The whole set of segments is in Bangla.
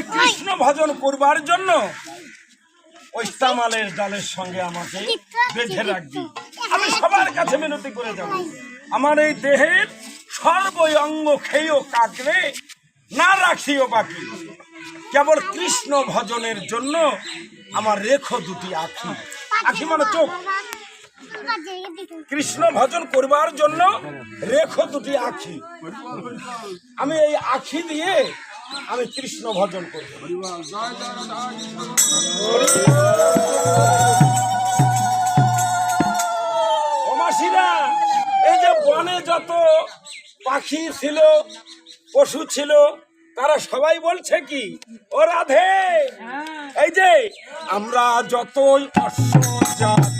ওই কৃষ্ণ ভজন করবার জন্য ওই তামালের ডালের সঙ্গে আমাকে বেঁধে রাখবি। আমি সবার কাছে মিনতি করে যাব। আমার এই দেহের সর্বই অঙ্গ খেয়েও কাকরে না রাখিও বাকি। কেবল কৃষ্ণ ভজনের জন্য আমার রেখো দুটি আখি। আখি মানে চোখ। কৃষ্ণ ভজন করবার জন্য রেখো দুটি আখি। আমি এই আখি দিয়ে আমি কৃষ্ণ ভজন করব। এই যে বনে যত পাখি ছিল পশু ছিল তারা সবাই বলছে কি ও রাধে এই যে আমরা যতই অশ্ব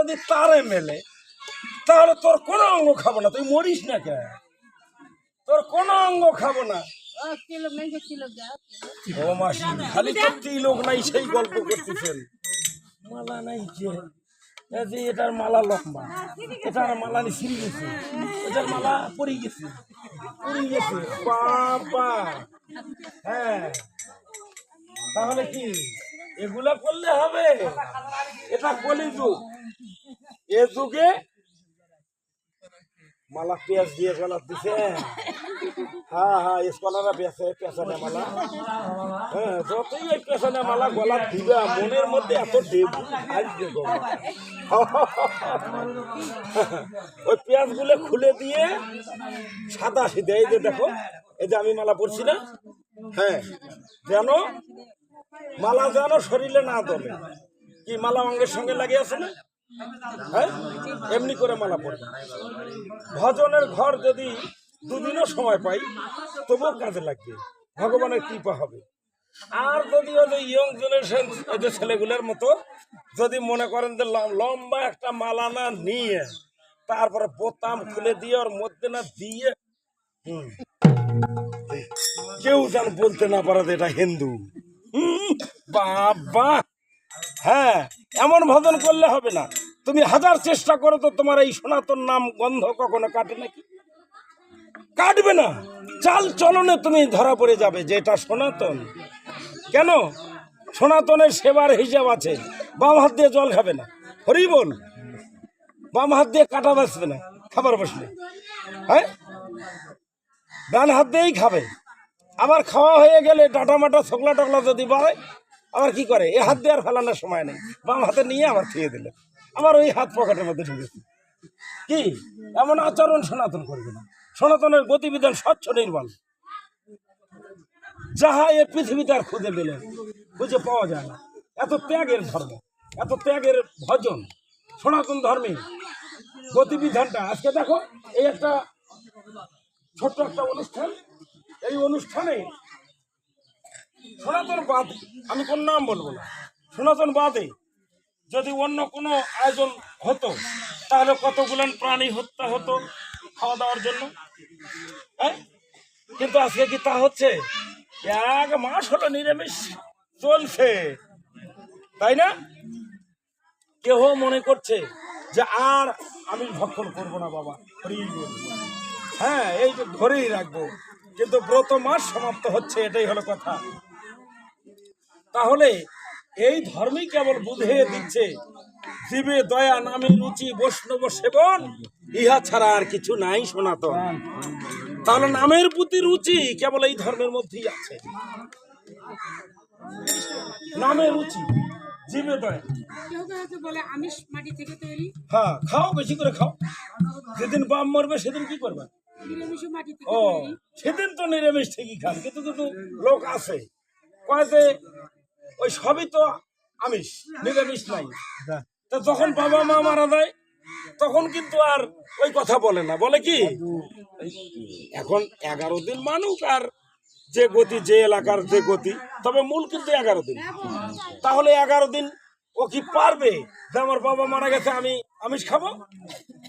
যদি তারে মেলে, তাহলে তোর কোনো অঙ্গ খাব না। তুই মরিস না কে? তোর কোনো অঙ্গ খাব না। ও মাসি, খালি সত্যি লোক নাই, সেই গল্প করতেছেন। মালা নাই যে। এটার মালা লম্বা। এটার মালা ছিঁড়ে গেছে। এটার মালা পড়ে গেছে। পড়ে গেছে। বাবা। হ্যাঁ। তাহলে কি? এগুলা করলে হবে। এটা কলি যুগ। এ যুগে মালা পেঁয়াজ দিয়ে গলা দিছে। হ্যাঁ হ্যাঁ স্কলাররা বেছে পেছনে মালা। হ্যাঁ যতই এই পেছনে মালা গলা দিবে, মনের মধ্যে এত দেব। ওই পেঁয়াজগুলো খুলে দিয়ে সাদা সিধে, এই যে দেখো, এই যে আমি মালা পরছি না? হ্যাঁ যেন মালা যেন শরীরে না দলে কি মালা অঙ্গের সঙ্গে লাগিয়ে আছে না? হ্যাঁ? এমনি করে মালা পড়বে ভজনের ঘর যদি দুদিনও সময় পাই, তবুও কাজে লাগবে। ভগবানের কৃপা হবে। আর যদি ওই যে ইয়ং জেনারেশন, এই যে ছেলেগুলোর মতো, যদি মনে করেন যে লম্বা একটা মালা না নিয়ে, তারপরে বোতাম খুলে দিয়ে ওর মধ্যে না দিয়ে কেউ যেন বলতে না পারে যে এটা হিন্দু। বাবা। হ্যাঁ এমন ভজন করলে হবে না। তুমি হাজার চেষ্টা করো তো তোমার এই সনাতন নাম গন্ধ কখনো কাটে নাকি? কাটবে না। চাল চলনে তুমি ধরা পড়ে যাবে যে এটা সনাতন। কেন? সনাতনের সেবার হিসাব আছে। বাম হাত দিয়ে জল খাবে না। হরি বল। বাম হাত দিয়ে কাটা বাঁচবে না। খাবার বসলে হ্যাঁ? ডান হাত দিয়েই খাবে। আবার খাওয়া হয়ে গেলে ডাটা মাটা, ছোকলা টকলা যদি বাড়ে, আবার কি করে? এ হাত দিয়ে আর ফেলানোর সময় নেই। বাম হাতে নিয়ে আবার খেয়ে দিলে। আমার ওই হাত পকেটের মধ্যে ঢুকেছে কি? এমন আচরণ সনাতন করবে না। সনাতনের গতিবিধান স্বচ্ছ নির্মল। যাহা এ পৃথিবীতে আর খুঁজে পেলে, খুঁজে পাওয়া যায় না। এত ত্যাগের ধর্ম, এত ত্যাগের ভজন, সনাতন ধর্মে গতিবিধানটা। আজকে দেখো, এই একটা ছোট্ট একটা অনুষ্ঠান। এই অনুষ্ঠানে সনাতন বাদে, আমি কোন নাম বলব না, সনাতন বাদে, যদি অন্য কোনো আয়োজন হতো, তাহলে কতগুলো প্রাণী হত্যা হতো খাওয়া দাওয়ার জন্য? হ্যাঁ? কিন্তু আজকে কি তা হচ্ছে? এক মাস হলো নিরামিষ চলছে। তাই না? কেহ মনে করছে যে আর আমি ভক্ষণ করব না বাবা। হ্যাঁ এই যে ধরেই রাখব। কিন্তু ব্রত মাস সমাপ্ত হচ্ছে এটাই হলো কথা। তাহলে এই ধর্মই কেবল বুঝিয়ে দিচ্ছে জীবে দয়া নামে রুচি বৈষ্ণব সেবন ইহা ছাড়া আর কিছু নাই সনাতন। তাহলে নামের প্রতি রুচি কেবল এই ধর্মের মধ্যেই আছে। নামে রুচি জীবে দয়া। বলে আমিষ মাটি থেকে তৈরি। হ্যাঁ খাও বেশি করে খাও। যেদিন বাম মরবে সেদিন কি করবে? ও সেদিন তো নিরামিষ ঠিকই খান কিন্তু কিন্তু লোক আছে। কয় যে ওই সবই তো আমিষ নিরামিষ নাই। তা যখন বাবা মা মারা যায় তখন কিন্তু আর ওই কথা বলে না। বলে কি? এখন এগারো দিন মানুষ আর যে গতি যে এলাকার যে গতি তবে মূল কিন্তু এগারো দিন। তাহলে এগারো দিন ও কি পারবে যে আমার বাবা মারা গেছে আমি আমিষ খাব?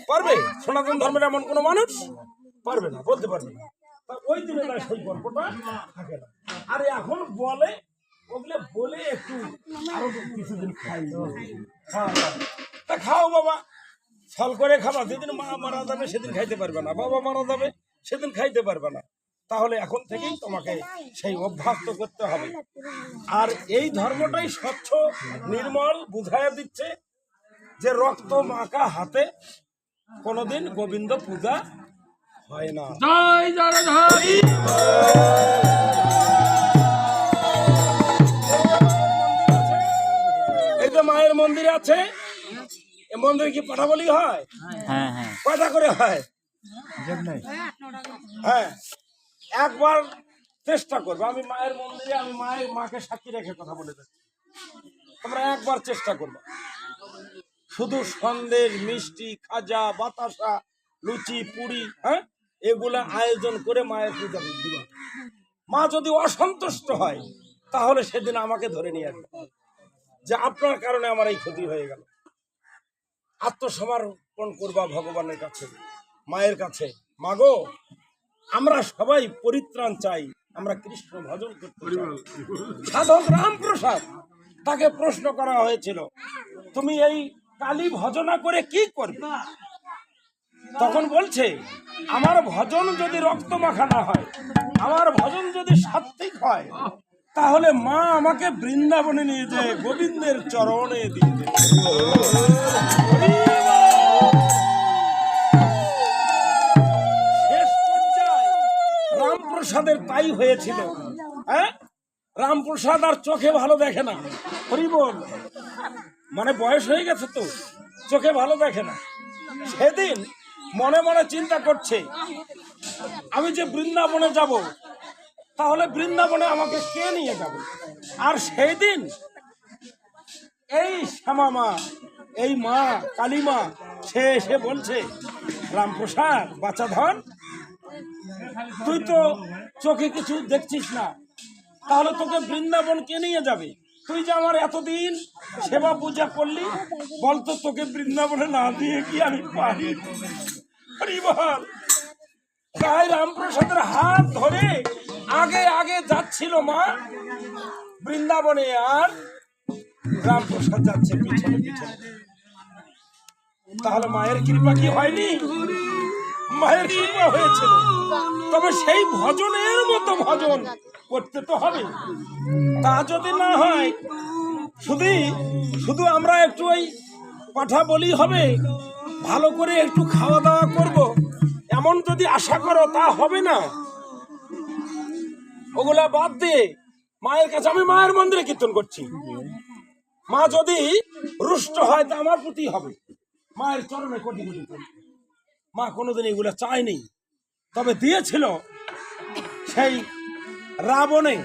পারবে? সনাতন ধর্মের এমন কোনো মানুষ? পারবে না, বলতে পারবে না। ওই দিনে তার সেই গল্পটা থাকে না। আর এখন বলে, ওগুলো বলে একটু আরও কিছুদিন খাই। তা খাও বাবা, ফল করে খাবা। যেদিন মা মারা যাবে, সেদিন খাইতে পারবে না। বাবা মারা যাবে, সেদিন খাইতে পারবে না। তাহলে এখন থেকেই তোমাকে সেই অভ্যাস তো করতে হবে। আর এই ধর্মটাই স্বচ্ছ, নির্মল বুঝাইয়া দিচ্ছে যে রক্ত মাখা হাতে কোনোদিন গোবিন্দ পূজা হয় না। জয় এই যে মায়ের মন্দির আছে এই মন্দিরে কি পাঠা বলি হয়? হ্যাঁ হ্যাঁ। কয়টা করে হয় হ্যাঁ। হ্যাঁ। একবার চেষ্টা করব। আমি মায়ের মন্দিরে আমি মায়ের মাকে সাক্ষী রেখে কথা বলে যাচ্ছি। তোমরা একবার চেষ্টা করবে। শুধু সন্দেশ মিষ্টি খাজা বাতাসা লুচি পুরি হ্যাঁ? এগুলা আয়োজন করে মায়ের পূজা দিবা। মা যদি অসন্তুষ্ট হয়, তাহলে সেদিন আমাকে ধরে নিয়ে আসবে। যে আপনার কারণে আমার এই ক্ষতি হয়ে গেল। আত্মসমর্পণ করবা ভগবানের কাছে, মায়ের কাছে। মাগো আমরা সবাই পরিত্রাণ চাই, আমরা কৃষ্ণ ভজন করতে। সাধক রামপ্রসাদ, তাকে প্রশ্ন করা হয়েছিল, তুমি এই কালী ভজনা করে কি করবে? তখন বলছে, আমার ভজন যদি রক্ত মাখানো হয়, আমার ভজন যদি সাত্বিক হয়, তাহলে মা আমাকে বৃন্দাবনে নিয়ে যায় গোবিন্দের চরণে দিয়ে রামপ্রসাদের তাই হয়েছিল। হ্যাঁ? রামপ্রসাদ আর চোখে ভালো দেখে না। হরি বল মানে বয়স হয়ে গেছে তো, চোখে ভালো দেখে না। সেদিন মনে মনে চিন্তা করছে, আমি যে বৃন্দাবনে যাব, তাহলে বৃন্দাবনে আমাকে কে নিয়ে যাবে? আর সেই দিন এই শ্যামা মা, এই মা কালী মা, সে এসে বলছে, রামপ্রসাদ বাচ্চা ধন, তুই তো চোখে কিছু দেখছিস না, তাহলে তোকে বৃন্দাবন কে নিয়ে যাবে? তুই যে আমার এতদিন সেবা পূজা করলি, বলতো তোকে বৃন্দাবনে না দিয়ে কি আমি পারি? হরি বল তাই রামপ্রসাদের হাত ধরে আগে আগে যাচ্ছিল মা। বৃন্দাবনে আর রামপ্রসাদ যাচ্ছে পিছনে পিছনে। তাহলে মায়ের কৃপা কি হয়নি? মায়ের কৃপা হয়েছিল তবে সেই ভজনের মতো ভজন করতে তো হবে। তা যদি না হয় শুধু শুধু আমরা একটু ওই কথা বলি হবে? ভালো করে একটু খাওয়া দাওয়া করব। এমন যদি আশা করো, তা হবে না। ওগুলা বাদ দিয়ে মায়ের কাছে আমি মায়ের মন্দিরে কীর্তন করছি। মা যদি রুষ্ট হয়, তা আমার প্রতি হবে। মায়ের চরণে কোটি কোটি। মা কোনোদিন এগুলো চায়নি। তবে দিয়েছিল সেই রাবণে।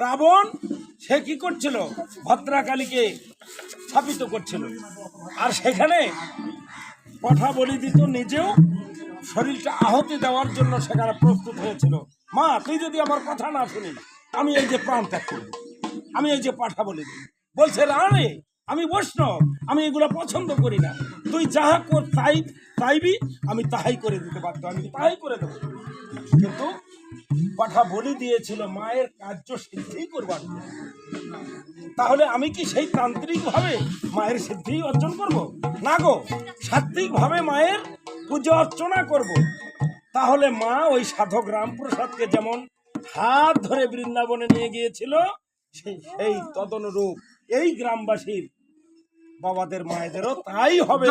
রাবণ, সে কি করছিল? ভদ্রাকালীকে স্থাপিত করছিল। আর সেখানে কথা বলি দিত, নিজেও শরীরটা আহতি দেওয়ার জন্য সেখানে প্রস্তুত হয়েছিল। মা, তুই যদি আমার কথা না শুনি আমি এই যে প্রাণ ত্যাগ করব। আমি এই যে পাঠা বলে দিই। বলছে রানে আমি বৈষ্ণব, আমি এগুলো পছন্দ করি না। তুই যাহা কর তাই চাইবি আমি তাহাই করে দিতে পারতো আমি তাহাই করে দেবো। কিন্তু পাঠা বলি দিয়েছিল মায়ের কার্য সিদ্ধি করবার তাহলে আমি কি সেই তান্ত্রিক ভাবে মায়ের সিদ্ধি অর্জন করব? না গো সাত্বিক ভাবে মায়ের পুজো অর্চনা করব। তাহলে মা ওই সাধক রামপ্রসাদকে যেমন হাত ধরে বৃন্দাবনে নিয়ে গিয়েছিল সেই সেই তদনুরূপ এই গ্রামবাসীর বাবাদের মায়েদেরও তাই হবে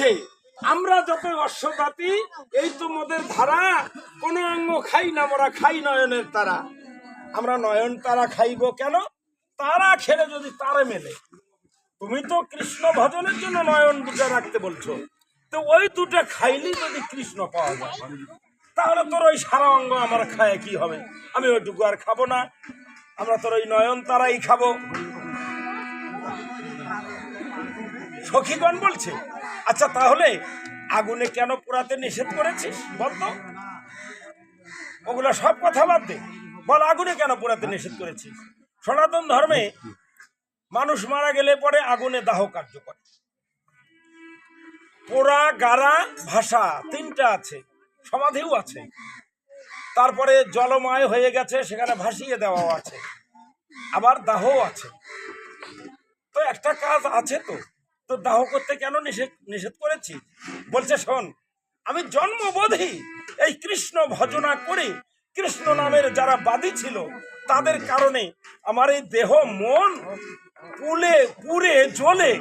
বলছে আমরা যত অশ্বজাতি এই তো মোদের ধারা, কোন অঙ্গ খাই না, মোরা খাই নয়নের তারা। আমরা নয়ন তারা খাইব কেন? তারা খেলে যদি তারে মেলে। তুমি তো কৃষ্ণ ভজনের জন্য নয়ন দুটো রাখতে বলছো। তো ওই দুটো খাইলেই যদি কৃষ্ণ পাওয়া যায়, তাহলে তোর ওই সারা অঙ্গ আমার খায় কি হবে? আমি ওইটুকু আর খাব না। আমরা তোর ওই নয়ন তারাই খাব। সখীগণ বলছে আচ্ছা তাহলে আগুনে কেন পোড়াতে নিষেধ করেছিস? বলতো ওগুলো সব কথা বাদ দে। বল, আগুনে কেন পোড়াতে নিষেধ করেছিস? সনাতন ধর্মে মানুষ মারা গেলে পরে আগুনে দাহ কার্য করে পোড়া, গাড়া ভাষা তিনটা আছে, সমাধিও আছে। তারপরে জলময় হয়ে গেছে, সেখানে ভাসিয়ে দেওয়াও আছে। আবার দাহও আছে। তো একটা কাজ আছে তো। তো দাহ করতে কেন নিষেধ নিষেধ করেছি? বলছে, শোন, আমি জন্মবোধি এই কৃষ্ণ ভজনা করে। কৃষ্ণ নামের যারা বাদী ছিল, তাদের কারণে আমার এই দেহ মন পুলে, পুরে, জ্বলে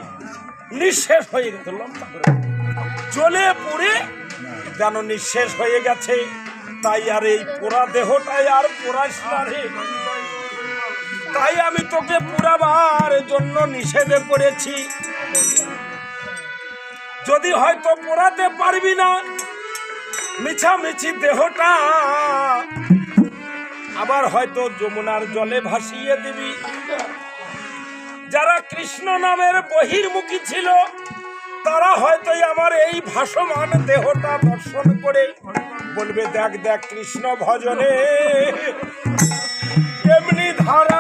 নিঃশেষ হয়ে বলো। জ্বলে পুড়ে যেন নিঃশেষ হয়ে গেছে। তাই আর এই পোড়া দেহটাই আর পোড়াইস না তাই আমি তোকে পুরাবার জন্য নিষেধ করেছি যদি হয়তো পোড়াতে পারবি না, মিছামিছি দেহটা আবার হয়তো যমুনার জলে ভাসিয়ে দিবি। যারা কৃষ্ণ নামের বহির্মুখী ছিল, তারা হয়তো আমার এই ভাসমান দেহটা দর্শন করে বলবে, দেখ দেখ, কৃষ্ণ ভজনে, এমনি ধারা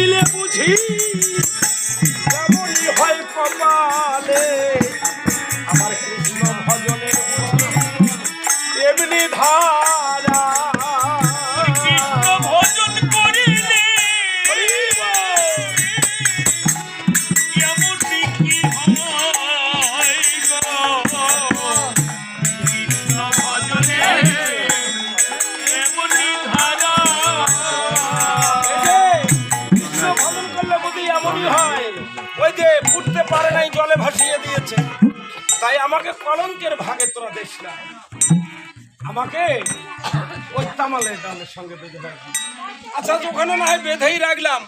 করিলে বুঝি কেমনই হয় কপালে। দেশ আমাকে ওই তামালের ডালের সঙ্গে বেঁধে রাখবি আচ্ছা ওখানে না হয় বেঁধেই রাখলাম।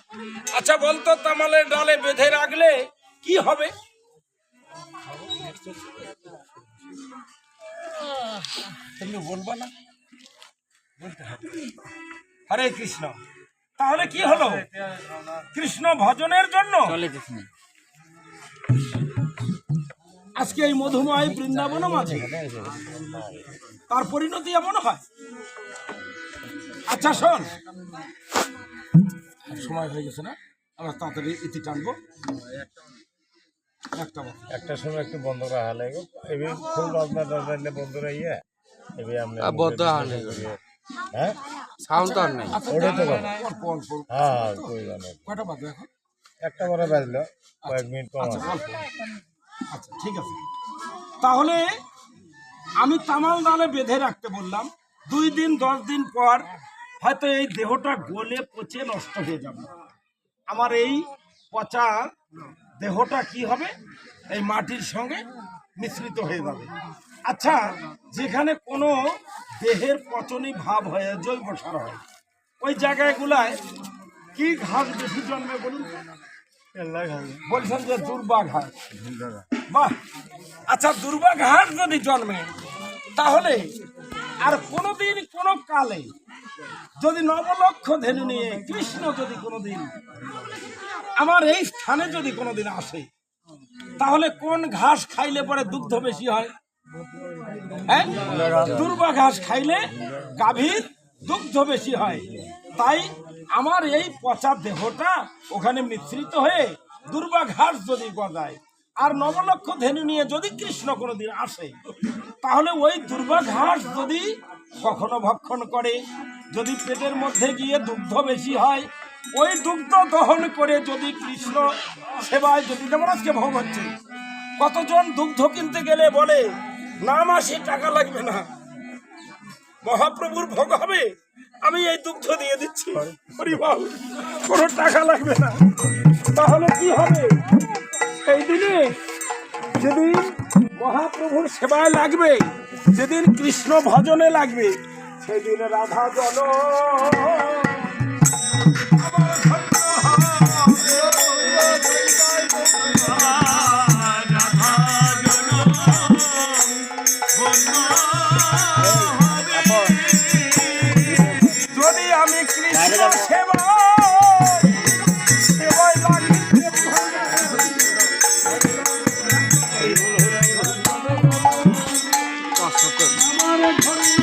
আচ্ছা বলতো তামালের ডালে বেঁধে রাখলে কি হবে? তুমি বলবা না? বলতে হবে। হরে কৃষ্ণ। তাহলে কি হলো? কৃষ্ণ ভজনের জন্য? চলে কৃষ্ণ আজকে এই মধুময় বৃন্দাবন মাঝে তার পরিণতি এমন হয়। আচ্ছা শোন। সময় হয়ে গেছে না? আমরা তাড়াতাড়ি ইতি টানবো। একটা সময় একটু বন্ধ ফুল আপনার দরজালে বন্ধ আমরা বদ্ধ হলে হ্যাঁ সাউন্ড তো আর নেই। আচ্ছা তো অল্প হ্যাঁ কই জানে। কয়টা বাজে এখন? একটা করে বাজলো। কয়েক মিনিট কম আচ্ছা আছে। আচ্ছা ঠিক আছে। তাহলে আমি তামাল ডালে বেঁধে রাখতে বললাম, দুই দিন, দশ দিন পর হয়তো এই দেহটা গলে, পচে, নষ্ট হয়ে যাবে। আমার এই পচা দেহটা কি হবে? এই মাটির সঙ্গে মিশ্রিত হয়ে যাবে। আচ্ছা যেখানে কোনো দেহের পচনী ভাব হয়, জৈব সার হয়, ওই জায়গাগুলায় কি ঘাস বেশি জন্মে বলুন বলছেন যে দুর্বা ঘাস বাহ! আচ্ছা দুর্বা ঘাস যদি জন্মে, তাহলে আর কোনোদিন কোনো কালে যদি নবলক্ষ ধেনু নিয়ে কৃষ্ণ যদি কোনোদিন আমার এই স্থানে যদি কোনোদিন আসে, তাহলে কোন ঘাস খাইলে পরে দুগ্ধ বেশি হয়? হ্যাঁ? দুর্বা ঘাস খাইলে গাভীর দুগ্ধ বেশি হয়। তাই আমার এই পচা দেহটা ওখানে মিশ্রিত হয়ে দুর্বা ঘাস যদি গজায়, আর নবলক্ষ ধেনু নিয়ে যদি কৃষ্ণ কোনোদিন আসে, তাহলে ওই দুর্বা ঘাস যদি কখনো ভক্ষণ করে, যদি পেটের মধ্যে গিয়ে দুগ্ধ বেশি হয়, ওই দুগ্ধ দহন করে যদি কৃষ্ণ সেবায় যদি যেমন আজকে ভোগ হচ্ছে, কতজন দুগ্ধ কিনতে গেলে বলে, না মাসে টাকা লাগবে না। মহাপ্রভুর ভোগ হবে। আমি এই দুগ্ধ দিয়ে দিচ্ছি। হরিবল কোনো টাকা লাগবে না। তাহলে কি হবে? এই দিনে যেদিন মহাপ্রভুর সেবায় লাগবে যেদিন কৃষ্ণ ভজনে লাগবে সেদিন রাধা জন